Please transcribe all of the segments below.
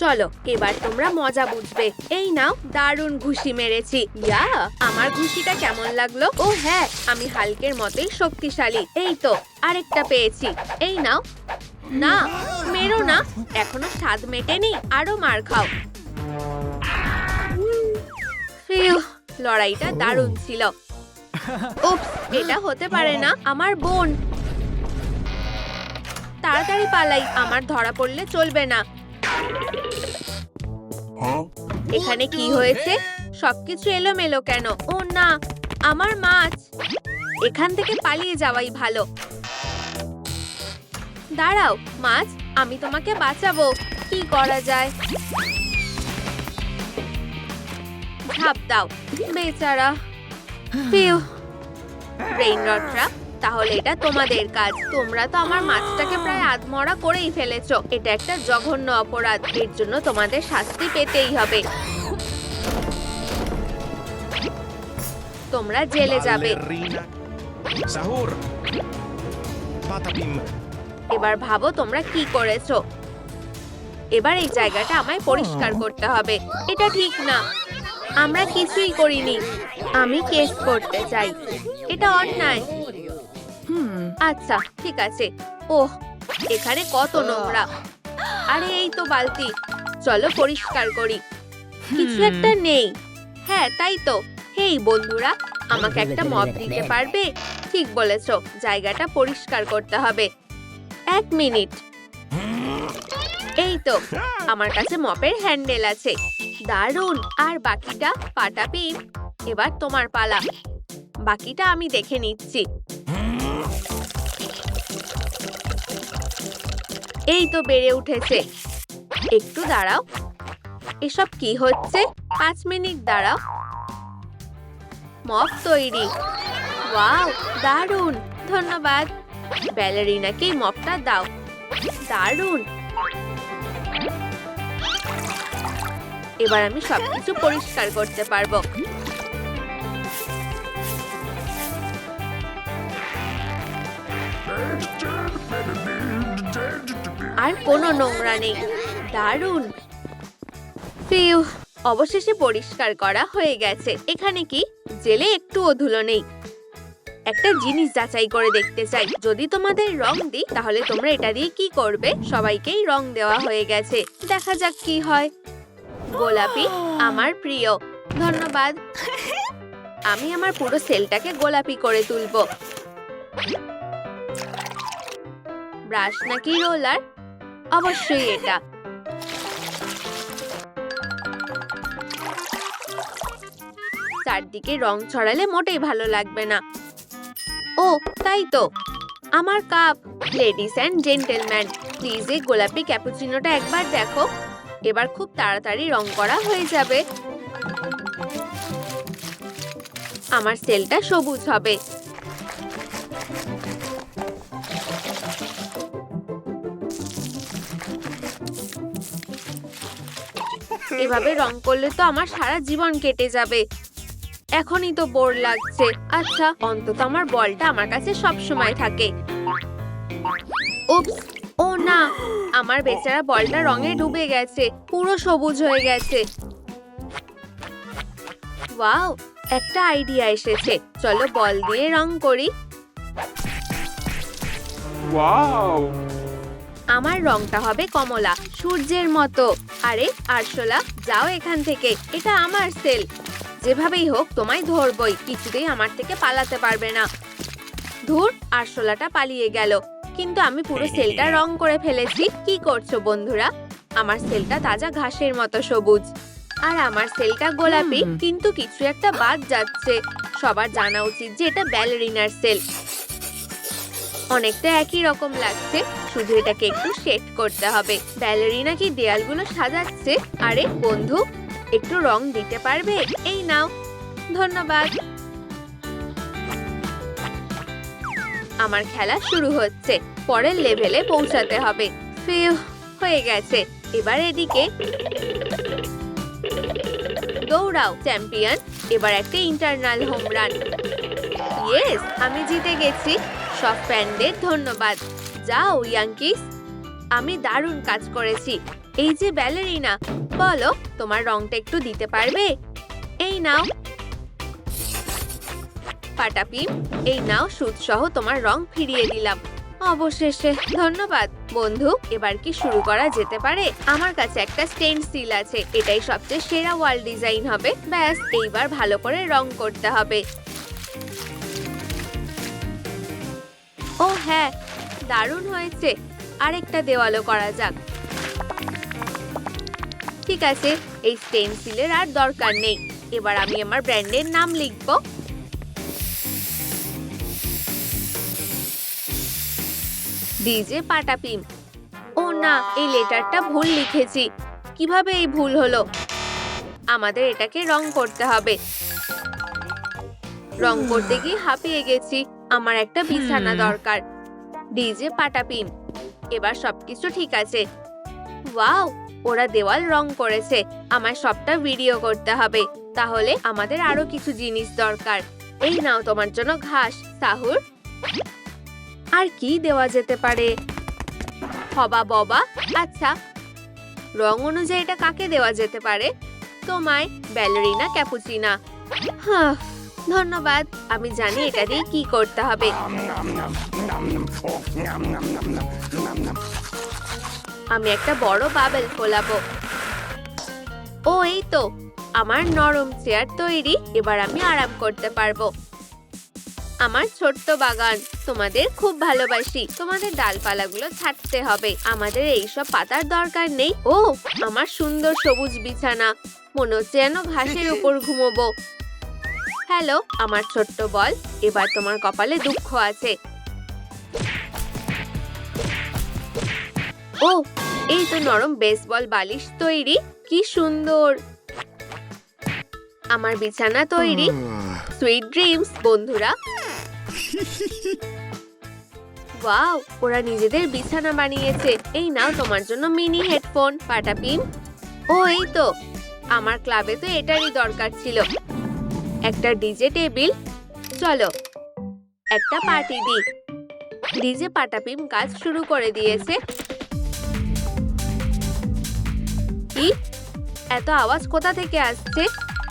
চলো, এবার তোমরা মজা বুঝবে। এই নাও, দারুণ ঘুষি মেরেছি। ইয়া, আমার ঘুষিটা কেমন লাগল? ও হ্যাঁ আমি হালকের মতোই শক্তিশালী। এই তো, আরেকটা পেয়েছি। এই নাও। না, মেরো না, এখনও স্বাদ মেটেনি, আরও মার খাও। লড়াইটা দারুণ ছিল। এটা হতে পারে না, আমার বোন। তাড়াতাড়ি পালাই, আমার ধরা পড়লে চলবে না। এখানে কি হয়েছে? সবকিছু এলোমেলো কেন? ও না, আমার মাছ। এখান থেকে পালিয়ে যাওয়াই ভালো। দাঁড়াও, মাছ, আমি তোমাকে বাঁচাবো। কি করা যায়? ঝাঁপ দাও, বেচারা। রটরা তাহলে এটা তোমাদের কাজ। তোমরা তো আমার মাছটাকে প্রায় আধমরা করেই ফেলেছো। এটা একটা জঘন্য অপরাধ। এর জন্য তোমাদের শাস্তি পেতেই হবে। তোমরা জেলে যাবে. এবার ভাবো তোমরা কি করেছ। এবার এই জায়গাটা আমায় পরিষ্কার করতে হবে। এটা ঠিক না। আমরা কিছুই করিনি। আমি কেস করতে চাই। এটা অন্যায়। আচ্ছা ঠিক আছে। ওহ এখানে কত নোংরা। আরে এই তো বালতি। চলো পরিষ্কার করি। কিছু একটা নেই। হ্যাঁ তাই তো। হেই বন্ধুরা আমাকে একটা মপ দিতে পারবে? ঠিক বলেছ জায়গাটা পরিষ্কার করতে হবে। এক মিনিট। এই তো আমার কাছে মপের হ্যান্ডেল আছে। দারুণ আর বাকিটা পাটা পিন এবার তোমার পালা। বাকিটা আমি দেখে নিচ্ছি। এই তো বেড়ে উঠেছে। একটু দাঁড়াও। এসব কি হচ্ছে? পাঁচ মিনিট দাঁড়াও। মপ তৈরি। ওয়াও দারুণ ধন্যবাদ। ব্যালারিনাকে মপটা দাও। দারুণ এবার আমি সবকিছু পরিষ্কার করতে পারব। আর কোনো নোংরা নেই। দারুণ ফিউ, অবশেষে পরিষ্কার করা হয়ে গেছে। এখানে কি? জেলে একটু ধুলো নেই। একটা জিনিস যাচাই করে দেখতে চাই। যদি তোমাদের রং দিই, তাহলে তোমরা এটা দিয়ে কি করবে? সবাইকেই রং দেওয়া হয়ে গেছে। দেখা যাক কি হয়। গোলাপি, আমার প্রিয়। ধন্যবাদ। আমি আমার পুরো সেলটাকে গোলাপি করে তুলবো। ব্রাশ নাকি রোলার? অবশ্যই এটা। চারদিকে রং ছড়ালে মোটেই ভালো লাগবে না। ও, তাই তো। আমার cup. Ladies and gentleman, please এই গোলাপি ক্যাপুচিনোটা একবার দেখো। এবার খুব তাড়াতাড়ি রং করা হয়ে যাবে। আমার সেলটা সবুজ হবে। এভাবে রং করলে তো আমার সারা জীবন কেটে যাবে। এখনই তো বোর লাগছে। আচ্ছা অন্তত আমার বলটা আমার কাছে সব সময় থাকে ও না, আমার বেচারা বলটা রঙে ডুবে গেছে, পুরো সবুজ হয়ে গেছে। ওয়াও, একটা আইডিয়া এসেছে। চলো বল দিয়ে রং করি। Wow. আমার রংটা হবে কমলা সূর্যের মতো। আরে আরশোলা যাও এখান থেকে এটা আমার সেল। যেভাবেই হোক তোমায় ধরবই কিছুতেই আমার থেকে পালাতে পারবে না। ধুর আরশোলাটা পালিয়ে গেল। কিন্তু আমি পুরো সেলটা রং করে ফেলেছি। কি করছ বন্ধুরা? আমার সেলটা তাজা ঘাসের মতো সবুজ। আর আমার সেলটা গোলাপি কিন্তু কিছু একটা বাদ যাচ্ছে। সবার জানা উচিত যে এটা ব্যালেরিনার সেল। অনেকটা একই রকম লাগছে। শুধু এটাকে একটু সেট করতে হবে। ব্যালেরিনা কি দেয়ালগুলো সাজাচ্ছে। আরে, বন্ধু, একটু রং দিতে পারবে? এই নাও। ধন্যবাদ। আমার খেলা শুরু হচ্ছে। পরের লেভেলে পৌঁছাতে হবে। হয়ে গেছে। এবার এদিকে দৌড়াও, চ্যাম্পিয়ন। এবার একটা ইন্টারনাল হোম রান ইয়েস আমি জিতে গেছি। সব ফ্যানদের ধন্যবাদ। যাও, ইয়াঙ্কিস। আমি দারুণ কাজ করেছি। এই যে ব্যালেরিনা, বলো, তোমার রংটা একটু দিতে পারবে? এই নাও। পাটাপিম এই নাও সুদ সহ তোমার রং ফিরিয়ে দিলাম। অবশেষে, ধন্যবাদ, বন্ধু। এবার কি শুরু করা যেতে পারে? আমার কাছে একটা স্টেনসিল আছে। এটাই সবচেয়ে সেরা ওয়াল ডিজাইন হবে। ব্যাস, এইবার ভালো করে রং করতে হবে। ও হ্যাঁ দারুণ হয়েছে। আরেকটা দেওয়ালও করা যাক। ঠিক আছে এই স্টেনসিলের আর দরকার নেই। এবার আমি আমার ব্র্যান্ডের নাম লিখব। ডিজে পাটাপিম ও না এই লেটারটা ভুল লিখেছি। কীভাবে এই ভুল হলো? আমাদের এটাকে রং করতে হবে। রং করতে গিয়ে হাঁপিয়ে গেছি। আমার একটা বিছানা দরকার। ডিজে পাটাপিম। এবার সবকিছু ঠিক আছে। ওয়াও, ওরা দেওয়াল রং করেছে। আমায় সবটা ভিডিও করতে হবে। তাহলে আমাদের আরও কিছু জিনিস দরকার। এই নাও তোমার জন্য ঘাস। সাহুর? আর কি দেওয়া যেতে পারে? হবা ববা? আচ্ছা। রং অনুযায়ী এটা কাকে দেওয়া যেতে পারে? তোমায় ব্যালেরিনা, ক্যাপুচিনা। হ্যাঁ ধন্যবাদ। আমি জানি এটা দিয়ে কি করতে হবে। আমি একটা বড় বাবেল ফোলাবো ও, এই তো। আমার নরম চেয়ার তৈরি। এবার আমি আরাম করতে পারব। আমার ছোট্ট বাগান। তোমাদের খুব ভালোবাসি। তোমাদের ডালপালাগুলো ছাড়তে হবে। আমাদের এইসব পাতার দরকার নেই। ও, আমার সুন্দর সবুজ বিছানা। মনে হচ্ছে যেন ঘাসের উপর ঘুমোবো। হ্যালো, আমার ছোট্ট বল। এবার তোমার কপালে দুঃখ আছে। ও, এই তো নরম বেসবল বালিশ তৈরি। কি সুন্দর। আমার বিছানা তৈরি। সুইট ড্রিমস বন্ধুরা। ওয়াও, ওরা নিজেদের বিছানা বানিয়েছে। এই নাও তোমার জন্য মিনি হেডফোন পাটাপিম ও, এই তো। আমার ক্লাবে তো এটারই দরকার ছিল। একটা ডিজে টেবিল চলো। একটা পার্টি দি ডিজে পাটাপিম কাজ শুরু করে দিয়েছে। কি? এত আওয়াজ কোথা থেকে আসছে?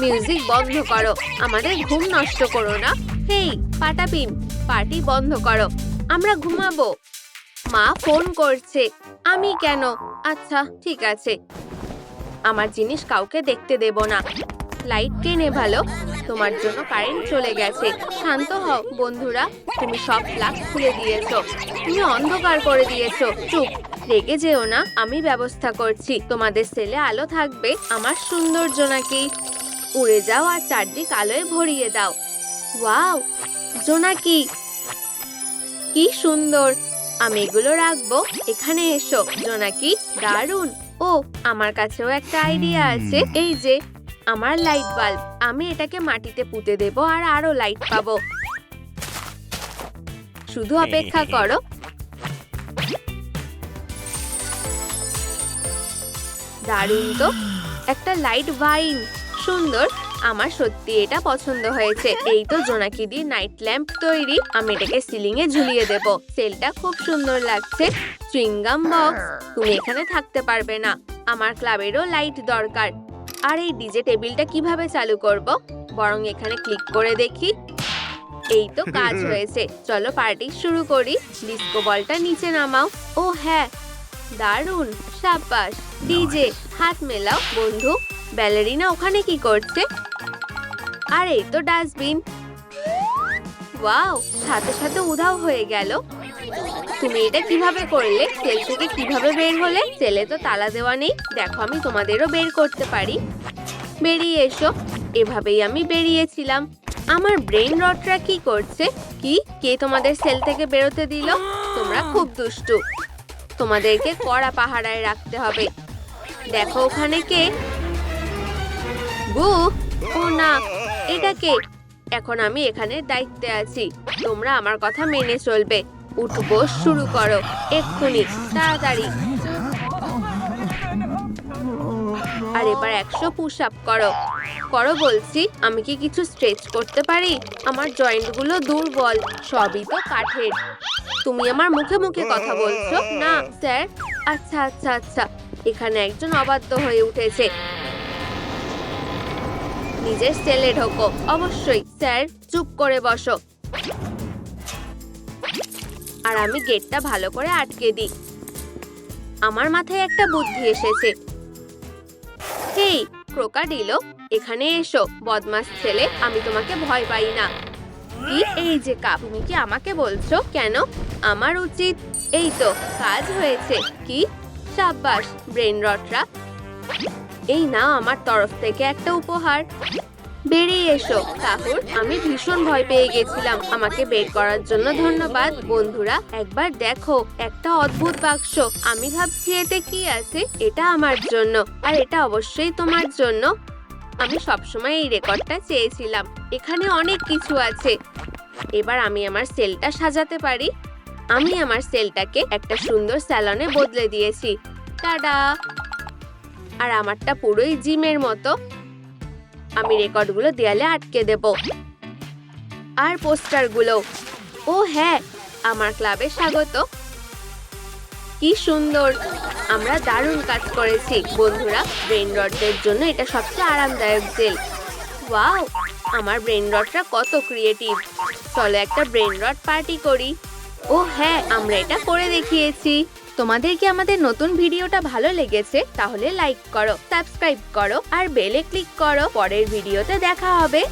মিউজিক বন্ধ করো। আমাদের ঘুম নষ্ট করো না। হেই পাটাপিম পার্টি বন্ধ করো। আমরা ঘুমাবো। মা ফোন করছে। আমি কেন? আচ্ছা ঠিক আছে। আমার জিনিস কাউকে দেখতে দেব না। লাইট টেনে ভালো। তোমার জন্য কারেন্ট চলে গেছে। শান্ত হও বন্ধুরা। তুমি সব প্লাগ খুলে দিয়েছ। তুমি অন্ধকার করে দিয়েছ। চুপ রেগে যেও না। আমি ব্যবস্থা করছি। তোমাদের সেলে আলো থাকবে। আমার সুন্দর জোনাকি উড়ে যাও আর চারদিক আলোয় ভরিয়ে দাও। ওয়াও জোনাকি কি? সুন্দর। আমি এগুলো রাখব। এখানে এসো। জোনাকি দারুণ ও আমার কাছেও একটা আইডিয়া আছে। এই যে আমার লাইট বাল্ব আমি এটাকে মাটিতে পুঁতে দেব আর আরও লাইট পাবো। শুধু অপেক্ষা করো। দারুণ তো। একটা লাইট ভাইন সুন্দর। আমার সত্যি এটা পছন্দ হয়েছে। এই তো জোনাকি দিয়ে নাইট ল্যাম্প তৈরি। আমি এটাকে সিলিং এ ঝুলিয়ে দেব। সেলটা খুব সুন্দর লাগছে। চুইংগাম বক্স তুমি এখানে থাকতে পারবে না। আমার ক্লাবেরও লাইট দরকার। আর এই ডিজে টেবিলটা কীভাবে চালু করব? বরং এখানে ক্লিক করে দেখি। এই তো কাজ হয়েছে। চলো পার্টি শুরু করি। ডিস্কো বলটা নিচে নামাও। ও হ্যাঁ। দারুণ। সাব্বাস। ডিজে হাত মেলাও। বন্ধু ব্যালেরিনা ওখানে কি করছে? আর এই তো ডাস্টবিন। ওয়াও সাথে সাথে উধাও হয়ে গেল। তুমি এটা কীভাবে করলে? সেল থেকে কীভাবে বের হলে? সেলে তো তালা দেওয়া নেই। দেখো, আমি তোমাদেরও বের করতে পারি। বেরিয়ে এসো। এভাবেই আমি বেরিয়েছিলাম। আমার ব্রেন রটরা কি করছে? কি? কে তোমাদের সেল থেকে বেরোতে দিল? তোমরা খুব দুষ্টু। তোমাদেরকে কড়া পাহারায় রাখতে হবে। দেখো, ওখানে কে? বু ও না, এটা কে? এখন আমি এখানে দায়িত্বে আছি। তোমরা আমার কথা মেনে চলবে। উঠবো, শুরু করো, এক্ষুনি, তাড়াতাড়ি। আর এবার একশো পুশ আপ করো। করো বলছি, আমি কি কিছু স্ট্রেচ করতে পারি? আমার জয়েন্টগুলো দুর্বল, সবই তো কাঠের। তুমি আমার মুখে মুখে কথা বলছো? না, স্যার। আচ্ছা আচ্ছা আচ্ছা। এখানে একজন অবাধ্য হয়ে উঠেছে। নিজের সেলে ঢোকো। অবশ্যই, স্যার। চুপ করে বসো। আর আমি গেটটা ভালো করে আটকে দিই। আমার মাথায় একটা বুদ্ধি এসেছে। হেই, ক্রোকাডিলো, এখানে এসো বদমাস ছেলে, আমি তোমাকে ভয় পাই না। কি এই যে কাপ? তুমি কি আমাকে বলছো? কেন? আমার উচিত, এই তো, কাজ হয়েছে। কি? সাব্বাস ব্রেন রটরা। এই না আমার তরফ থেকে একটা উপহার। বেরিয়ে এসো। তাহুর আমি ভীষণ ভয় পেয়ে গেছিলাম। আমাকে বের করার জন্য ধন্যবাদ, বন্ধুরা। একবার দেখো, একটা অদ্ভুত বাক্স। আমি ভাবছি এতে কি আছে? এটা আমার জন্য, আর এটা অবশ্যই তোমার জন্য। আমি সবসময় এই রেকর্ডটা চেয়েছিলাম। এখানে অনেক কিছু আছে। এবার আমি আমার সেলটা সাজাতে পারি। আমি আমার সেলটাকে একটা সুন্দর স্যালনে বদলে দিয়েছি। টাডা আর আমারটা পুরোই জিমের মতো। আমি রেকর্ডগুলো দেয়ালে আটকে দেব। আর পোস্টারগুলো। ও হ্যাঁ আমার ক্লাবে স্বাগত। কি সুন্দর, আমরা দারুণ কাজ করেছি। বন্ধুরা, ব্রেন রডদের জন্য এটা সবচেয়ে আরামদায়ক জেল। ওয়াও, আমার ব্রেন রডটা কত ক্রিয়েটিভ। চলো একটা ব্রেন রড পার্টি করি। ও হ্যাঁ আমরা এটা করে দেখিয়েছি। তোমাদের কি আমাদের নতুন ভিডিওটা ভালো লেগেছে, তাহলে লাইক করো সাবস্ক্রাইব করো, আর বেলে ক্লিক করো। পরের ভিডিওতে দেখা হবে।